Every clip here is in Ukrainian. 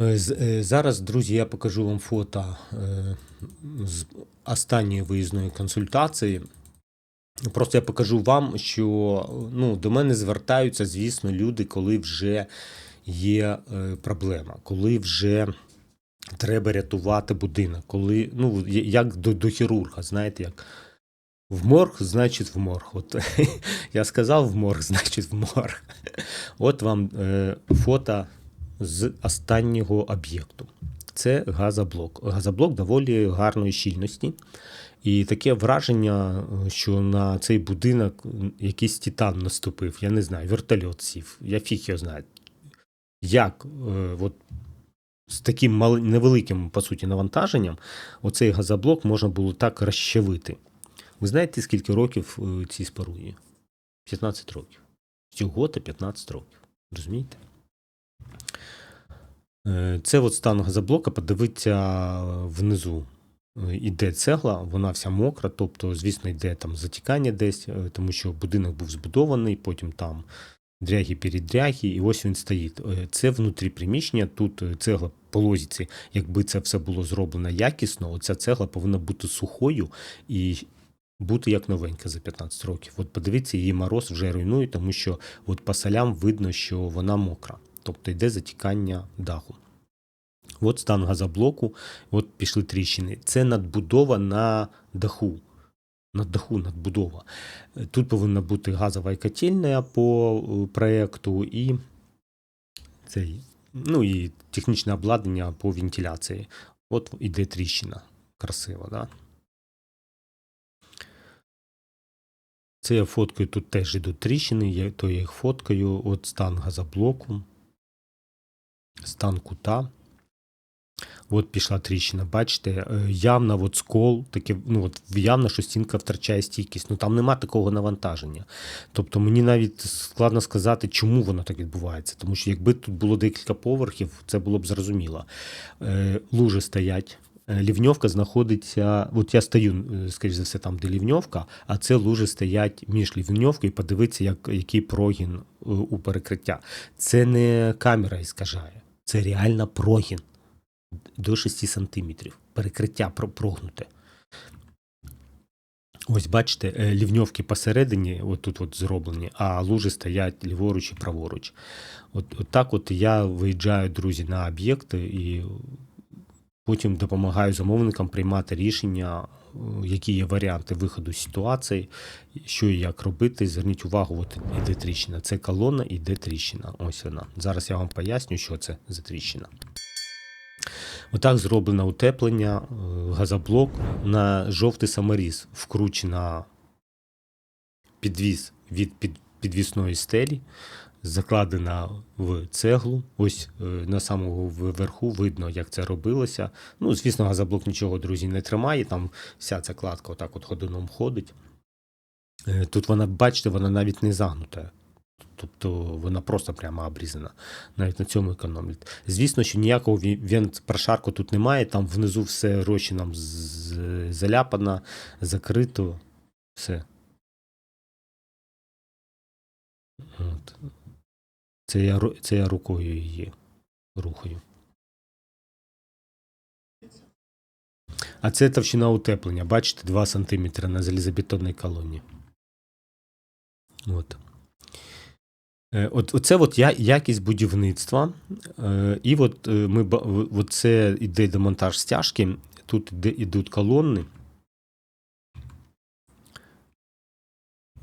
Е, е, Зараз, друзі, я покажу вам фото е, з останньої виїзної консультації. Просто я покажу вам, що ну, до мене звертаються, звісно, люди, коли вже є проблема, коли вже треба рятувати будинок, коли, ну, як до, до хірурга, знаєте, як в морг, значить в морг. От я сказав в морг, значить в морг. От вам фото з останнього об'єкту. Це газоблок. Газоблок доволі гарної щільності. І таке враження, що на цей будинок якийсь титан наступив. Я не знаю, вертольот сів. Я фіг його знаю. Як е, от, з таким мал... невеликим, по суті, навантаженням оцей газоблок можна було так розчавити. Ви знаєте, скільки років е, цій споруді? 15 років. Всього-то 15 років. Розумієте? Е, Це от стан газоблока, подивіться внизу. Е, Іде цегла, вона вся мокра, тобто, звісно, йде там затікання десь, е, тому що будинок був збудований, потім там дряги передряги, і ось він стоїть. Е, Це внутрі приміщення, тут е, цегла по лозіці, якби це все було зроблено якісно, оця цегла повинна бути сухою і бути як новенька за 15 років. От подивіться, її мороз вже руйнує, тому що от по салям видно, що вона мокра, тобто йде затікання даху. От стан газоблоку, от пішли тріщини. Це надбудова на даху. На даху надбудова. Тут повинна бути газова і котельня по е, проекту і цей, ну і технічне обладнання по вентиляції. От іде тріщина. Красиво, да? Це я фоткаю, тут теж йдуть тріщини, я, то я їх фоткаю. От стан газоблоку, стан кута. От пішла тріщина, бачите, е, явно от скол, таке, ну от явно, що стінка втрачає стійкість. Ну там нема такого навантаження. Тобто мені навіть складно сказати, чому воно так відбувається. Тому що якби тут було декілька поверхів, це було б зрозуміло. Е, лужи стоять. е, Лівньовка знаходиться. От я стою, скоріш за все, там, де лівньовка, а це лужи стоять між лівньовкою, і подивитися, як, який прогін у перекриття. Це не камера іскажає, це реально прогін до 6 сантиметрів. Перекриття прогнуте. Ось бачите, е, лівньовки посередині, отут от зроблені, а лужи стоять ліворуч і праворуч. От, от так от я виїжджаю, друзі, на об'єкти і потім допомагаю замовникам приймати рішення, е, які є варіанти виходу з ситуації, що і як робити. Зверніть увагу, от іде тріщина. Це колона, іде тріщина. Ось вона. Зараз я вам поясню, що це за тріщина. Отак зроблено утеплення, е, газоблок на жовтий саморіз, вкручена підвіз від підвісної стелі, закладена в цеглу. Ось е, на самого верху видно, як це робилося. Ну, звісно, газоблок нічого, друзі, не тримає. Там вся ця кладка отак от ходуном ходить. Е, Тут вона, бачите, вона навіть не загнута. Тобто вона просто прямо обрізана. Навіть на цьому економлять. Звісно, що ніякого вент прошарку тут немає. Там внизу все розчином заляпано, закрито. Все. От. Це я, це я рукою її рухаю. А це товщина утеплення. Бачите, 2 см на залізобетонній колоні. От. Е, От, оце от я, якість будівництва. Е, І от е, ми от це іде демонтаж стяжки. Тут іде, ідуть колонни.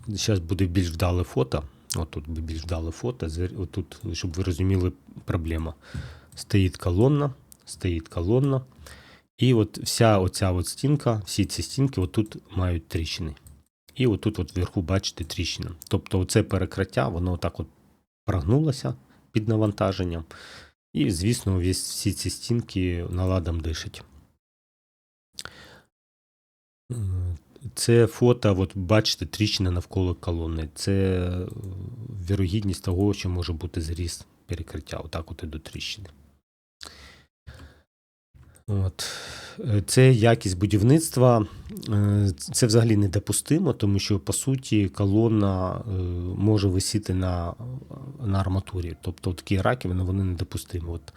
Зараз буде більш вдале фото. От тут більш вдале фото. Звер- от Тут, щоб ви розуміли проблема. Стоїть колонна, стоїть колонна. І от вся оця от стінка, всі ці стінки отут мають тріщини. І отут от вверху бачите тріщина. Тобто оце перекриття, воно так от прогнулося під навантаженням. І, звісно, всі ці стінки наладом дишать. Це фото, от бачите, тріщина навколо колони. Це е, вірогідність того, що може бути зріст перекриття. Отак от ідуть тріщини. От. Е, Це якість будівництва. Е, Це взагалі недопустимо, тому що по суті колона е, може висіти на, на арматурі. Тобто такі раки вони, недопустимі. От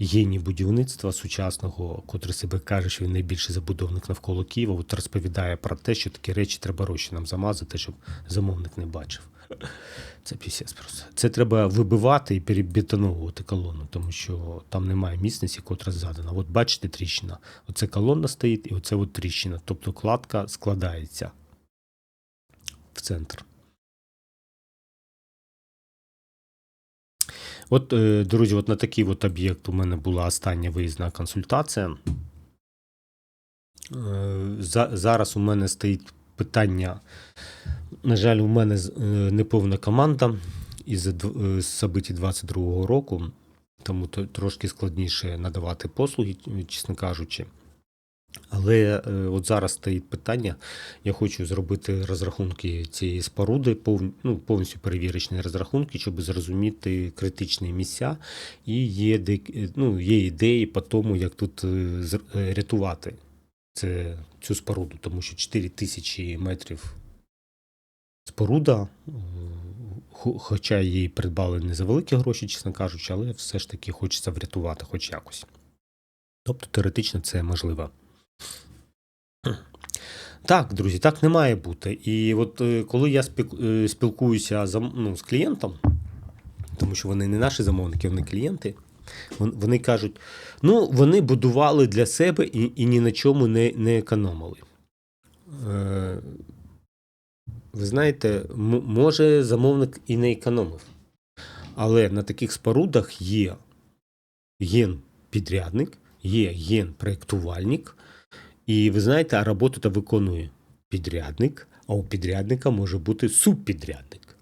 геній будівництва сучасного, котрий себе каже, що він найбільший забудовник навколо Києва, от розповідає про те, що такі речі треба розчином замазати, щоб замовник не бачив. Це пісець просто. Це треба вибивати і перебетоновувати колону, тому що там немає міцності, котра задана. От бачите тріщина. Оце колона стоїть, і оце от тріщина. Тобто кладка складається в центр. От, е, друзі, от на такий от об'єкт у мене була остання виїзна консультація. Е, Зараз у мене стоїть питання. На жаль, у мене е, неповна команда із собиті 22-го року, тому трошки складніше надавати послуги, чесно кажучи. Але е, от зараз стоїть питання. Я хочу зробити розрахунки цієї споруди, ну, повністю перевірочні розрахунки, щоб зрозуміти критичні місця. І є, дек- ну, є ідеї по тому, як тут е, е, рятувати це, цю споруду, тому що 4 тисячі метрів споруда, е, хоча її придбали не за великі гроші, чесно кажучи, але все ж таки хочеться врятувати хоч якось. Тобто теоретично це можливо. Так, друзі, так не має бути. І от е, коли я е, спілкуюся ну, з клієнтом, тому що вони не наші замовники, вони клієнти, вони кажуть: ну, вони будували для себе і, і ні на чому не, не економили. Е, ви знаєте, може замовник і не економив. Але на таких спорудах є ген-підрядник, є ген-проєктувальник, і ви знаєте, а роботу то виконує підрядник, а у підрядника може бути субпідрядник.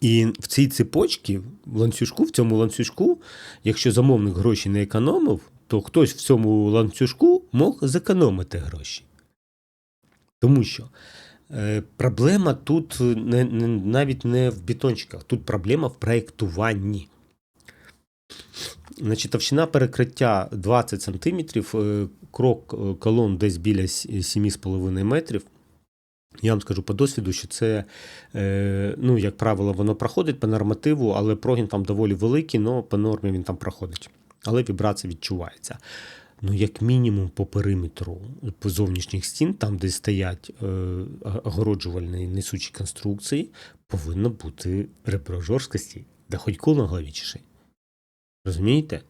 І в цій цепочці, в ланцюжку, в цьому ланцюжку, якщо замовник гроші не економив, то хтось в цьому ланцюжку мог зекономити гроші. Тому що е, проблема тут не, не, навіть не в бетончиках, тут проблема в проєктуванні. Значить, товщина перекриття 20 см, крок е, колон десь біля 7,5 метрів. Я вам скажу по досвіду, що це, е, ну, як правило, воно проходить по нормативу, але прогін там доволі великий, але по нормі він там проходить. Але вібрація відчувається. Ну, як мінімум, по периметру по зовнішніх стін, там, де стоять е, огороджувальні несучі конструкції, повинно бути ребро жорсткості, да хоч кул на голові чеши. Розумієте?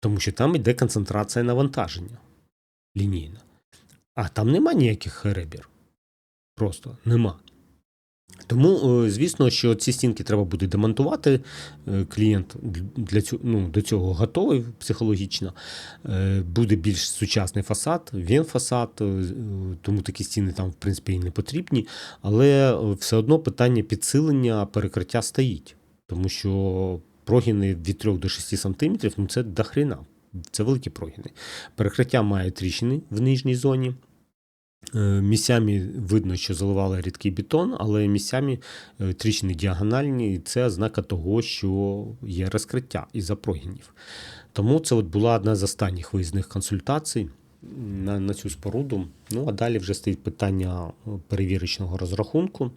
Тому що там йде концентрація навантаження лінійна. А там нема ніяких ребір. Просто нема. Тому, е, звісно, що ці стінки треба буде демонтувати. Е, Клієнт для цього, ну, до цього готовий психологічно. Е, Буде більш сучасний фасад, він фасад, тому такі стіни там, в принципі, і не потрібні. Але все одно питання підсилення перекриття стоїть. Тому що прогіни від 3 до 6 см ну це дохрена. Це великі прогіни. Перекриття має тріщини в нижній зоні. Е, Місцями видно, що заливали рідкий бетон, але місцями е, тріщини діагональні, і це ознака того, що є розкриття із-за прогінів. Тому це от була одна з останніх виїзних консультацій на, на цю споруду. Ну а далі вже стоїть питання е, перевірочного розрахунку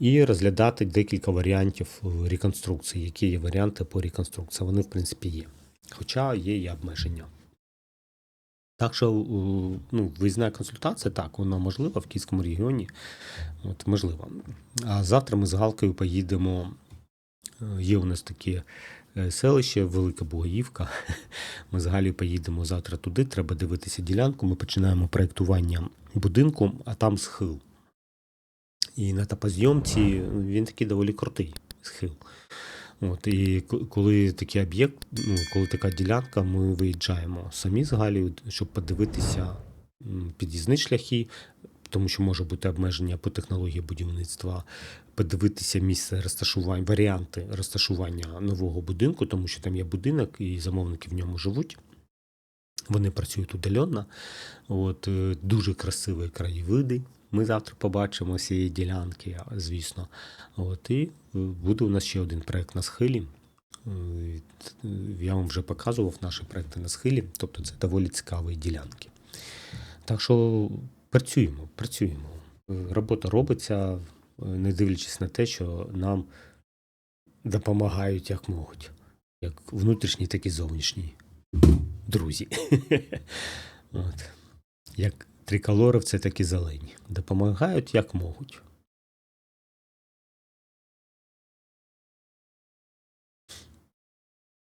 і розглядати декілька варіантів е, реконструкції. Які є варіанти по реконструкції? Вони, в принципі, є. Хоча є і обмеження. Так що е, ну, виїзна консультація, так, вона можлива в Київському регіоні. От, можливо. А завтра ми з Галкою поїдемо. е, Є у нас таке селище, Велика Бугаївка. Ми з Галею поїдемо завтра туди. Треба дивитися ділянку. Ми починаємо проєктування будинку, а там схил. І на топозйомці він такий доволі крутий схил. От, і коли такий об'єкт, ну, коли така ділянка, ми виїжджаємо самі з Галією, щоб подивитися під'їзні шляхи, тому що може бути обмеження по технології будівництва, подивитися місце розташування, варіанти розташування нового будинку, тому що там є будинок і замовники в ньому живуть. Вони працюють удаленно. От, е, дуже красиві краєвиди. Ми завтра побачимо цієї ділянки, звісно. От, і е, буде у нас ще один проект на схилі. Е, Я вам вже показував наші проекти на схилі, тобто це доволі цікаві ділянки. Так що працюємо, працюємо. Робота робиться, не дивлячись на те, що нам допомагають як можуть. як внутрішні, так і зовнішні друзі. От. Як триколоровці, так і зелені. Допомагають як можуть.